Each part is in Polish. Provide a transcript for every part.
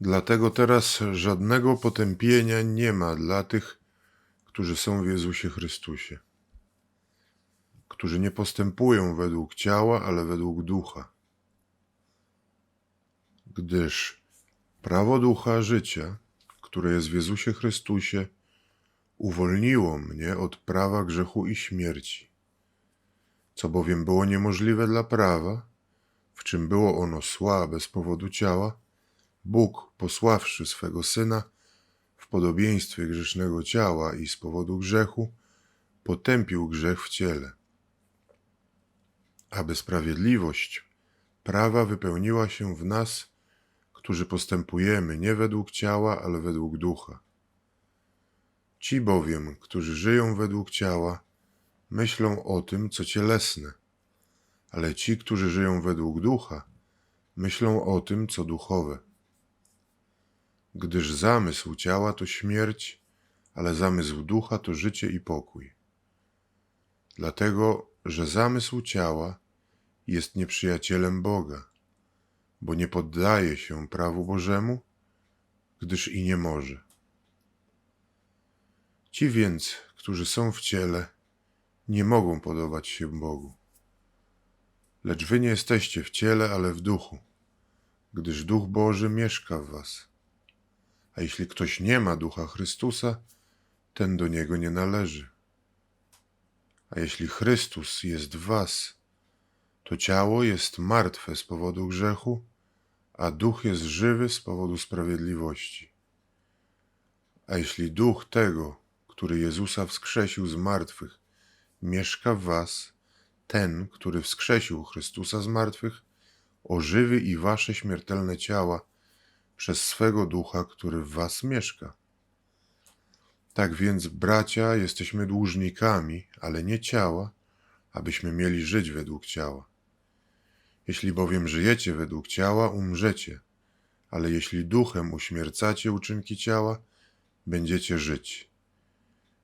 Dlatego teraz żadnego potępienia nie ma dla tych, którzy są w Jezusie Chrystusie, którzy nie postępują według ciała, ale według ducha. Gdyż prawo ducha życia, które jest w Jezusie Chrystusie, uwolniło mnie od prawa grzechu i śmierci. Co bowiem było niemożliwe dla prawa, w czym było ono słabe z powodu ciała, Bóg, posławszy swego Syna w podobieństwie grzesznego ciała i z powodu grzechu, potępił grzech w ciele, aby sprawiedliwość prawa wypełniła się w nas, którzy postępujemy nie według ciała, ale według ducha. Ci bowiem, którzy żyją według ciała, myślą o tym, co cielesne, ale ci, którzy żyją według ducha, myślą o tym, co duchowe. Gdyż zamysł ciała to śmierć, ale zamysł ducha to życie i pokój. Dlatego, że zamysł ciała jest nieprzyjacielem Boga, bo nie poddaje się prawu Bożemu, gdyż i nie może. Ci więc, którzy są w ciele, nie mogą podobać się Bogu. Lecz wy nie jesteście w ciele, ale w duchu, gdyż Duch Boży mieszka w was. A jeśli ktoś nie ma Ducha Chrystusa, ten do niego nie należy. A jeśli Chrystus jest w was, to ciało jest martwe z powodu grzechu, a duch jest żywy z powodu sprawiedliwości. A jeśli duch tego, który Jezusa wskrzesił z martwych, mieszka w was, ten, który wskrzesił Chrystusa z martwych, ożywi i wasze śmiertelne ciała przez swego ducha, który w was mieszka. Tak więc, bracia, jesteśmy dłużnikami, ale nie ciała, abyśmy mieli żyć według ciała. Jeśli bowiem żyjecie według ciała, umrzecie, ale jeśli duchem uśmiercacie uczynki ciała, będziecie żyć.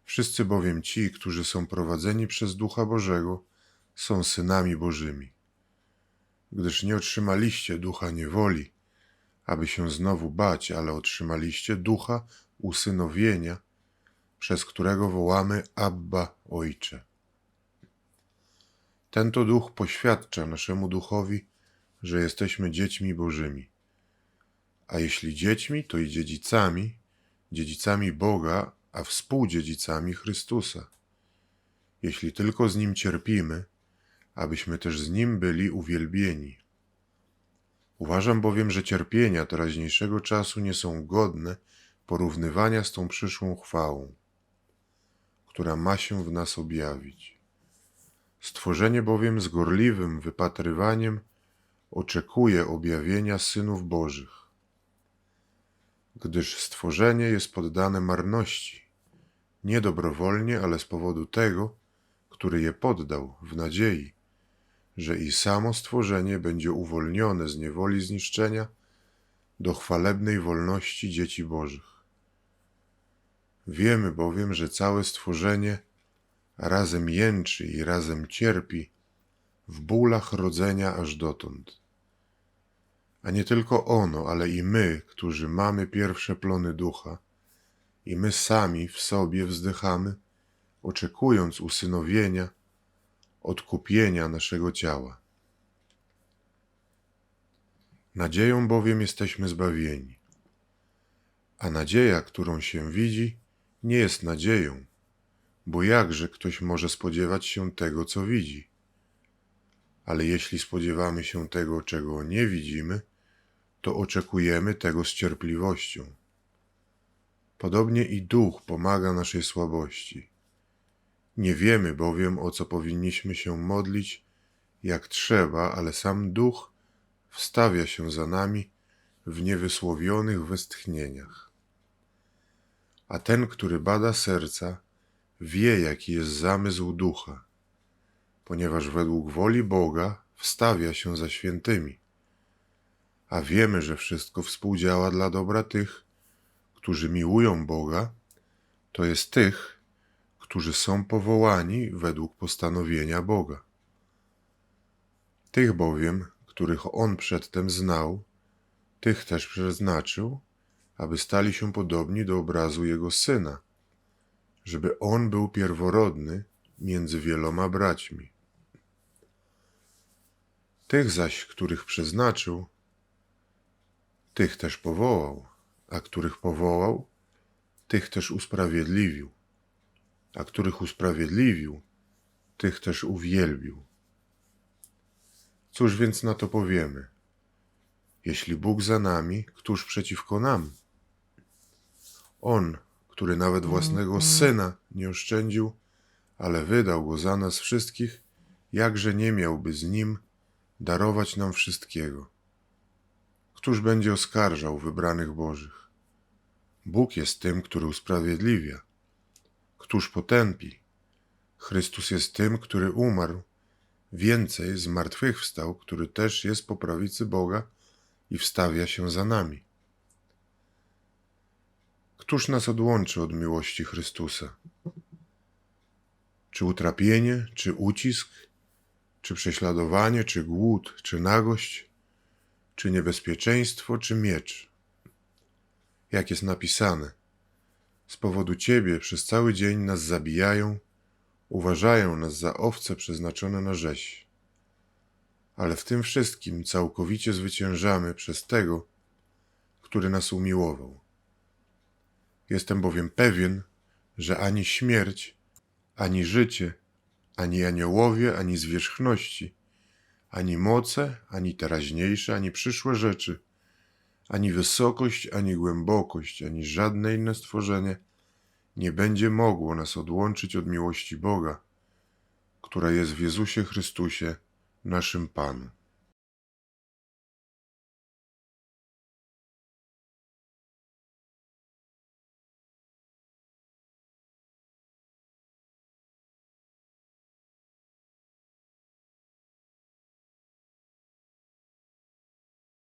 Wszyscy bowiem ci, którzy są prowadzeni przez Ducha Bożego, są synami Bożymi. Gdyż nie otrzymaliście ducha niewoli, aby się znowu bać, ale otrzymaliście ducha usynowienia, przez którego wołamy Abba Ojcze. Ten to duch poświadcza naszemu duchowi, że jesteśmy dziećmi Bożymi. A jeśli dziećmi, to i dziedzicami, dziedzicami Boga, a współdziedzicami Chrystusa. Jeśli tylko z Nim cierpimy, abyśmy też z Nim byli uwielbieni. Uważam bowiem, że cierpienia teraźniejszego czasu nie są godne porównywania z tą przyszłą chwałą, która ma się w nas objawić. Stworzenie bowiem z gorliwym wypatrywaniem oczekuje objawienia synów Bożych, gdyż stworzenie jest poddane marności, nie dobrowolnie, ale z powodu tego, który je poddał w nadziei, że i samo stworzenie będzie uwolnione z niewoli zniszczenia do chwalebnej wolności dzieci Bożych. Wiemy bowiem, że całe stworzenie razem jęczy i razem cierpi w bólach rodzenia aż dotąd. A nie tylko ono, ale i my, którzy mamy pierwsze plony ducha, i my sami w sobie wzdychamy, oczekując usynowienia, odkupienia naszego ciała. Nadzieją bowiem jesteśmy zbawieni. A nadzieja, którą się widzi, nie jest nadzieją, bo jakże ktoś może spodziewać się tego, co widzi? Ale jeśli spodziewamy się tego, czego nie widzimy, to oczekujemy tego z cierpliwością. Podobnie i duch pomaga naszej słabości. Nie wiemy bowiem, o co powinniśmy się modlić, jak trzeba, ale sam duch wstawia się za nami w niewysłowionych westchnieniach. A ten, który bada serca, wie, jaki jest zamysł ducha, ponieważ według woli Boga wstawia się za świętymi. A wiemy, że wszystko współdziała dla dobra tych, którzy miłują Boga, to jest tych, którzy są powołani według postanowienia Boga. Tych bowiem, których On przedtem znał, Tych też przeznaczył, aby stali się podobni do obrazu Jego Syna, żeby On był pierworodny między wieloma braćmi. Tych zaś, których przeznaczył, tych też powołał, a których powołał, tych też usprawiedliwił, a których usprawiedliwił, tych też uwielbił. Cóż więc na to powiemy? Jeśli Bóg za nami, któż przeciwko nam? On, który nawet własnego syna nie oszczędził, ale wydał go za nas wszystkich, jakże nie miałby z nim darować nam wszystkiego? Któż będzie oskarżał wybranych Bożych? Bóg jest tym, który usprawiedliwia. Któż potępi? Chrystus jest tym, który umarł, więcej zmartwychwstał, który też jest po prawicy Boga i wstawia się za nami. Któż nas odłączy od miłości Chrystusa? Czy utrapienie, czy ucisk, czy prześladowanie, czy głód, czy nagość, czy niebezpieczeństwo, czy miecz? Jak jest napisane, z powodu Ciebie przez cały dzień nas zabijają, uważają nas za owce przeznaczone na rzeź. Ale w tym wszystkim całkowicie zwyciężamy przez tego, który nas umiłował. Jestem bowiem pewien, że ani śmierć, ani życie, ani aniołowie, ani zwierzchności, ani moce, ani teraźniejsze, ani przyszłe rzeczy, ani wysokość, ani głębokość, ani żadne inne stworzenie nie będzie mogło nas odłączyć od miłości Boga, która jest w Jezusie Chrystusie, naszym Panu.